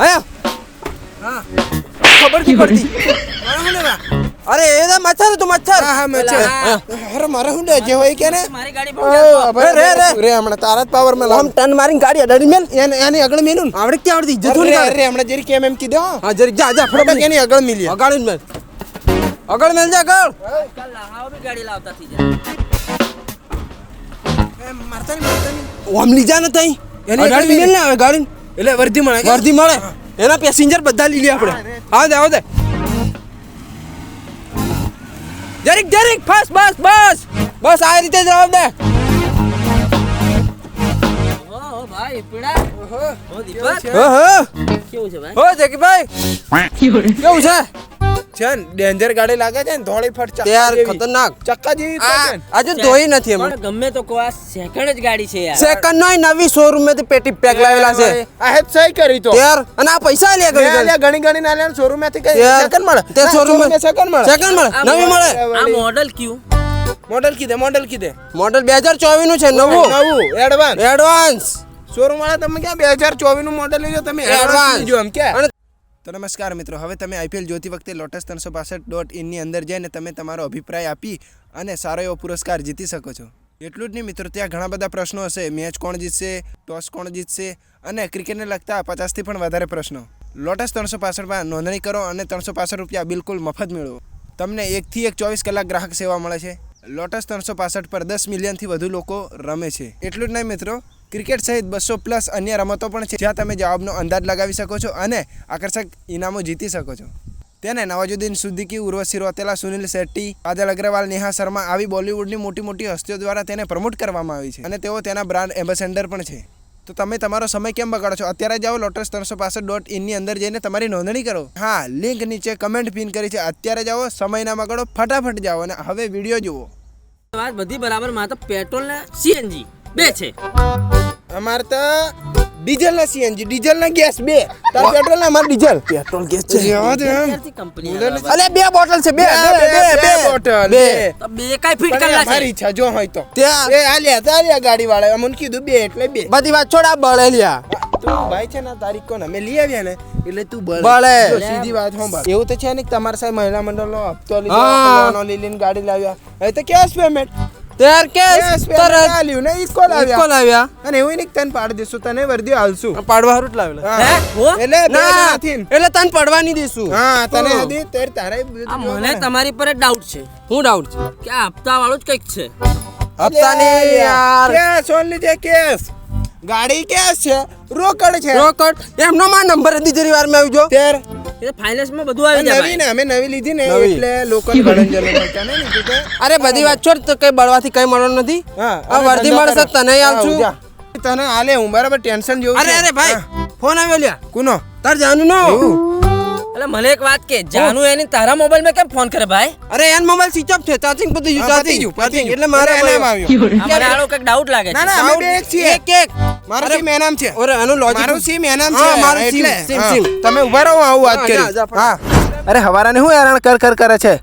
આયા. ખબર કી પડતી? અરે એ તો મચ્છર તો મચ્છર. હા, હા, મચ્છર. હા. અરે મારે ડે જે હોય કે ને? મારી ગાડી રે, રે. રે. હમણાં તારા જ પાવરમાં આમ ટન મારીને ગાડી અડાડી મેલ. એને એની આગળ મેલું આવડે ક્યાં આવડતી? ઇજ્જત અરે, થોડી અરે, કાઢે. હમણાં જરી કેમ એમ કીધો હા. જરીક જા જા ફટાફટ એની આગળ મિલી અગાડી મેલ. આગળ મેલ જા અગળ કાલ લાહાઓ બી ગાડી લાવતા થઈ જાય મારતા નહીં, મારતા નહીં. ઓમ લઈ જા ને તઈ એની ગાડી મેલ ને આવે ગાડી એટલે વર્ધી મળે? વર્ધી મળે. એના પેસેન્જર બધા લઈ લે આપણે. આવ દે આવ દે. જરીક જરીક ફાસ્ટ બસ બસ બસ આ રીતે જવાબ દે. કેવું છે? છે છે? ડેન્જર ગાડી લાગે છે ને ધોળી ફટ ચક્કા ખતરનાક. ચક્કા જેવી આ છે ને. આજે ધોઈ નથી એમ. ગમે તો કો આ સેકન્ડ જ ગાડી છે યાર. સેકન્ડ નો નવી શોરૂમમાંથી પેટી પેક લાવેલા છે. આ હેત સહી કરી તો. ત્યાર. અને આ પૈસા લે ગઈ ઘણી ઘણી ના આલ્યા શોરૂમમાંથી કઈ સેકન્ડ મળે? તે શોરૂમ showroom સેકન્ડ મળે. સેકન્ડ મળે. નવી મળે. આ મોડલ ક્યુ? મોડલ કીધે મોડલ કીધે. મોડલ બે હજાર ચોવીસનું છે નવું. નવું એડવાન્સ એડવાન્સ શોરૂમ વાળા તમે ક્યાં બે હજાર ચોવીસનું મોડલ લીધો? તમે. એડવાન્સ લીધું એમ કે? તો નમસ્કાર મિત્રો હવે તમે આઈપીએલ જોતી વખતે લોટસ ત્રણસો પાસઠ ડોટ ઇનની અંદર જઈને તમે તમારો અભિપ્રાય આપી અને સારો એવો પુરસ્કાર જીતી શકો છો. એટલું જ નહીં મિત્રો ત્યાં ઘણા બધા પ્રશ્નો હશે. મેચ કોણ જીતશે ટોસ કોણ જીતશે અને ક્રિકેટને લગતા પચાસથી પણ વધારે પ્રશ્નો. લોટસ ત્રણસો પાસઠમાં નોંધણી કરો અને ત્રણસો પાસઠ રૂપિયા બિલકુલ મફત મેળવો. તમને એકથી એક ચોવીસ કલાક ગ્રાહક સેવા મળે છે. લોટસ ત્રણસો પાસઠ પર દસ મિલિયનથી વધુ લોકો રમે છે. એટલું જ નહીં મિત્રો ક્રિકેટ સહિત બસો પ્લસ અન્ય રમતો પણ છે, જ્યાં તમે જવાબનો અંદાજ લગાવી શકો છો અને આકર્ષક ઇનામો જીતી શકો છો. તેને નવાજુદ્દીન સુદ્દીકી, ઉર્વશી રોતેલા સુનિલ શેટ્ટી કાજલ અગ્રવાલ, નેહા શર્મા આવી બોલિવૂડની મોટી મોટી હસ્તીઓ દ્વારા તેને પ્રમોટ કરવામાં આવી છે અને તેઓ તેના બ્રાન્ડ એમ્બેસેન્ડર પણ છે. તો તમે તમારો સમય કેમ બગાડો છો? અત્યારે જાઓ લોટસ ત્રણસો પાસઠ ડોટ ઇનની અંદર જઈને તમારી નોંધણી કરો. હા લિંક નીચે કમેન્ટ પિન કરી છે. અત્યારે જાઓ, સમય ના બગાડો, ફટાફટ જાઓ અને હવે વીડિયો જુઓ. વાત બધી બરાબર માત્ર પેટ્રોલ ને સીએનજી બે છે. અમારે તો ડીઝલ ના સીએનજી ડીઝલ ના ગેસ બે. તાર પેટ્રોલ ના અમાર ડીઝલ પેટ્રોલ ગેસ છે. રહેવા દે એમ. ક્યારથી કંપની આવે ભાઈ? અલે બે બોટલ છે બે બે, બે બે, બે બે બોટલ, બે. બે. તો બે કાંઈ ફિટ પણ કરેલા અમારી છે? ઈચ્છા જો હોય તો. ત્યાં એ આલ્યા તા આલ્યા ગાડી વાળા અમને કીધું બે એટલે બે. બધી વાત છોડ આ બળેલિયા તું ભાઈ છે ને તારીખ કોને અમે લઈ આવ્યા ને એટલે તું બળે. બળે. જો સીધી વાત સાંભળ. એવું તો છે ને કે તમારા સાહેબ મહિલા મંડળનો હપ્તો લીધો હા. લોનો લઈ લઈને ગાડી લાવ્યા. હવે તો કેશ પેમેન્ટ ત્યાર કે તરત. આલ્યું ને ઈકો ઇકો લાવ્યા લાવ્યા અને એવું નહીં કે તને પાડી તને વર્દી આલશું પાડવા હારું જ લાવેલા. હે? એટલે ના એટલે તને પડવા નહીં હા તને હદી તારે તારે મને તમારી પર ડાઉટ છે. હું ડાઉટ છે? કે હપ્તા વાળું જ કંઈક છે. હપ્તાની યાર. કેશ ઓનલી છે કેસ ગાડી કેસ છે? રોકડ છે. રોકડ? એમનો માં નંબર હતી જરી વાર મેં આવજો તેર એ ફાઇનાન્સમાં બધું આવી જાય નવી ને અમે નવી લીધી ને એટલે લોકલ ગણન મળતા ને અરે બધી વાત છોડ તો કઈ બળવાથી કઈ મળવાનું નથી. હા મળશે તને હા, તને આલે હું બરાબર ટેન્શન જેવું અરે અરે ભાઈ ફોન આવ્યો લ્યા. કુનો? તાર જાનું નો એટલે મને એક વાત કે જાનુ એની તારા મોબાઈલમાં કેમ ફોન કરે ભાઈ? અરે એન મોબાઈલ સ્વિચ ઓફ છે ચાર્જિંગ પતી ગયું ચાર્જિંગ પતી એટલે મારે એનામ આવ્યું. મને આનો કંઈક ડાઉટ લાગે ના છે. ના અમે એક છીએ. એક એક. મારો સીમ એનામ છે. ઓરે આનું લોજિક મારું સીમ એનામ છે. મારું સીમ સીમ સીમ તમે ઊભા રહો આવું વાત કરી. હા. અરે હવારાને હું હેરાન કર કર કરે છે?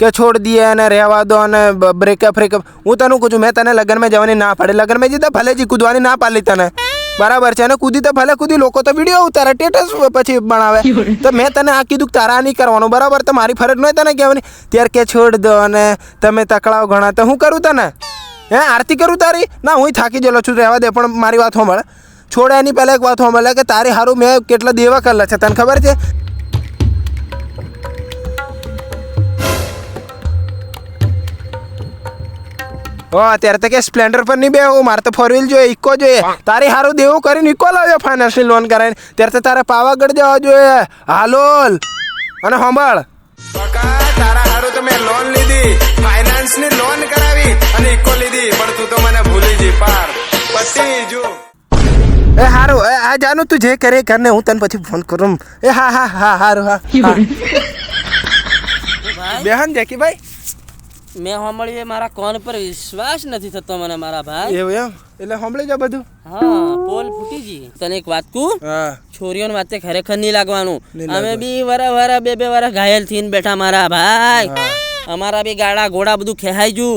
કે છોડ દઈએ અને રહેવા દો અને બ્રેકઅપ બ્રેકઅપ હું તને કહું છું? મેં તને લગ્નમાં જવાની ના પાડી. લગ્નમાં જીતા ભલે જી કૂદવાની ના પાડી તને. બરાબર છે. અને કૂદી તો ભલે કૂદી લોકો તો વીડિયો ઉતારે સ્ટેટસ પછી બનાવે. તો મેં તને આ કીધું તારા નહીં કરવાનું બરાબર? તો મારી ફરજ નહીં તને કહેવાની. ત્યારે કે છોડ દો અને તમે તકડાવ ઘણા તો હું કરું તને? હે આરતી કરું તારી? ના હું થાકી ગયેલો છું રહેવા દે પણ મારી વાત સાંભળે. છોડે એની પહેલાં એક વાત સાંભળે કે તારી હારું મેં કેટલા દેવા કરેલા છે તને ખબર છે? ઓ અત્યારે તો કે સ્પ્લેન્ડર પર નહીં બે મારે તો ફોર વ્હીલ જોઈએ ઇકો જોઈએ. તારી સારું દેવું કરીને ઇકો લાવ્યો ફાઇનાન્સની લોન કરાવીને. ત્યારે તો તારે પાવાગઢ જવા જોઈએ. હાલોલ. અને સાંભળ. તારા હારું તો મેં લોન લીધી. ફાઇનાન્સની લોન કરાવી અને ઇકો લીધી. પણ તું તો મને ભૂલી જી પાર. પછી જો. એ હારું એ આ જાનું તું જે કરે કરને હું તને પછી ફોન કરું. એ હા હા હા હારું હા. હા. ભાઈ? બેહન જેકીભાઈ મેં સાંભળ્યું એ મારા કોન પર વિશ્વાસ નથી થતો મને મારા ભાઈ. એવું એમ? એટલે સાંભળી જા બધું. હા પોલ ફૂટી જી તને એક વાત કહું? હા. છોરીઓને વાતે ખરેખર નહીં લાગવાનું. અમે. બી વરા વરા બે બે વરા ઘાયલ થઈને બેઠા મારા ભાઈ. અમારા બી ગાડા ઘોડા બધું ખેહાઈ જુ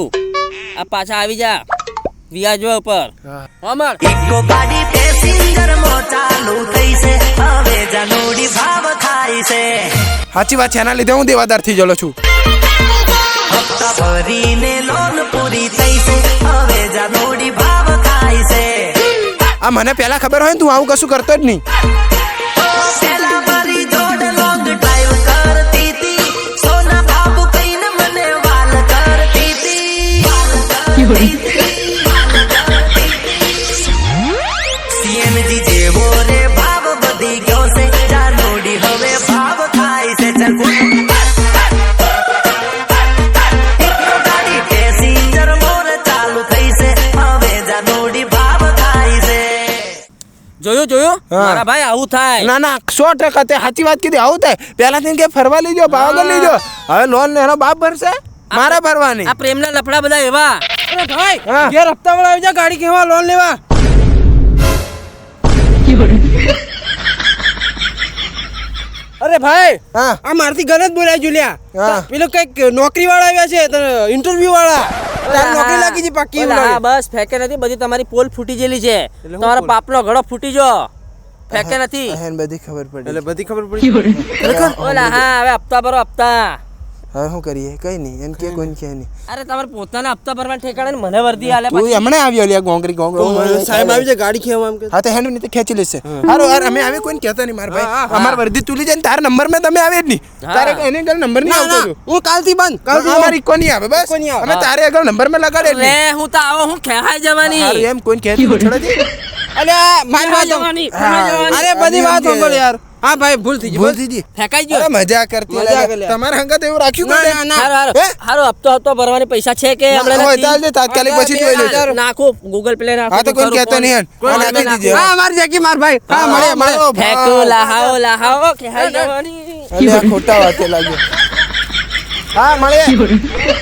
આ પાછા આવી જા વ્યાજો ઉપર. અમર ઇકો ગાડી પેસેન્જર મો ચાલુ થઈ છે. હવે જનોડી ભાવ થાય છે. સાચી વાત છે એના લીધે હું દેવાદાર થઈ જલો છું. પૂરી થઈ છે હવે જનોડી છે આ મને પહેલા ખબર હોય ને તું આવું કશું કરતો જ નહીં. મારા ભાઈ આવું થાય. ના ના સો ટકા તે સાચી વાત કીધી. આવું થાય. પહેલા થી કે ફરવા લીજો જાઓ લીજો હવે લોન એનો બાપ ભરશે? મારા ભરવાની. આ પ્રેમના લફડા બધા એવા. અરે ભાઈ. ઘેર હપ્તા વાળા આવી જા ગાડી કેવા લોન લેવા. અરે ભાઈ આ મારથી ગલત બોલાય જુલિયા. હા. પેલો કંઈક નોકરી વાળા આવ્યા છે ઇન્ટરવ્યુ વાળા નોકરી લાગી છે પાકી. બસ ફેંકે નથી બધી તમારી પોલ ફૂટી ગયેલી છે. તમારો? બાપનો ઘડો ફૂટી જો ફેંકે નથી એને બધી ખબર પડી એટલે બધી ખબર પડી ઓલા હા હવે હપ્તા ભરો હપ્તા હવે શું કરીએ કઈ નહીં એમ કે કોઈ કે નહીં અરે તમારે પોતાના હપ્તા ભરવા ઠેકાણે મને વર્દી આલે તું હમણાં આવ્યો લ્યા ગોંગરી ગોંગરી સાહેબ આવી જાય ગાડી ખેવા એમ કે હા તો હેન નહીં તો ખેંચી લેશે હારો યાર અમે આવે કોઈને કહેતા નહીં મારા હા, ભાઈ અમાર વર્દી તુલી જાય ને તારા નંબર મેં તમે આવે જ નહીં તારે એને આગળ નંબર નહીં આવતો હું કાલથી બંધ કાલથી અમારી કોની આવે બસ કોઈ આવે. અમે તારે આગળ નંબર મે લગાડે લે હું તો આવો હું ખેહાઈ જવાની એમ કોઈને કહેતી છોડો દે. મારી વાત જવાની, અરે બધી વાત સાંભળ યાર. હા ભાઈ ભૂલ થઈ ગઈ. ભૂલ થઈ ગઈ. ફેંકાઈ ગયો. મજા કરતી મજા લા. કરે. તમારા હંગાત એવું રાખ્યું ના, ના. હારું હારું. હપ્તો હપ્તો ભરવાની પૈસા છે કે આપણે હોય ચાલ દે, તાત્કાલિક પછી જોઈ લેજો. નાખું ગૂગલ પ્લે નાખો હા તો કોઈ કરું કહેતો નહીં હેન. હા, નાખી નાખું. હા મારી જેકી માર ભાઈ. હા મળે મળે. ફેંકો ભાઈ. લહાવો કે હાલ જવાની. ખોટા વાતે લાગ્યો. હા મળે.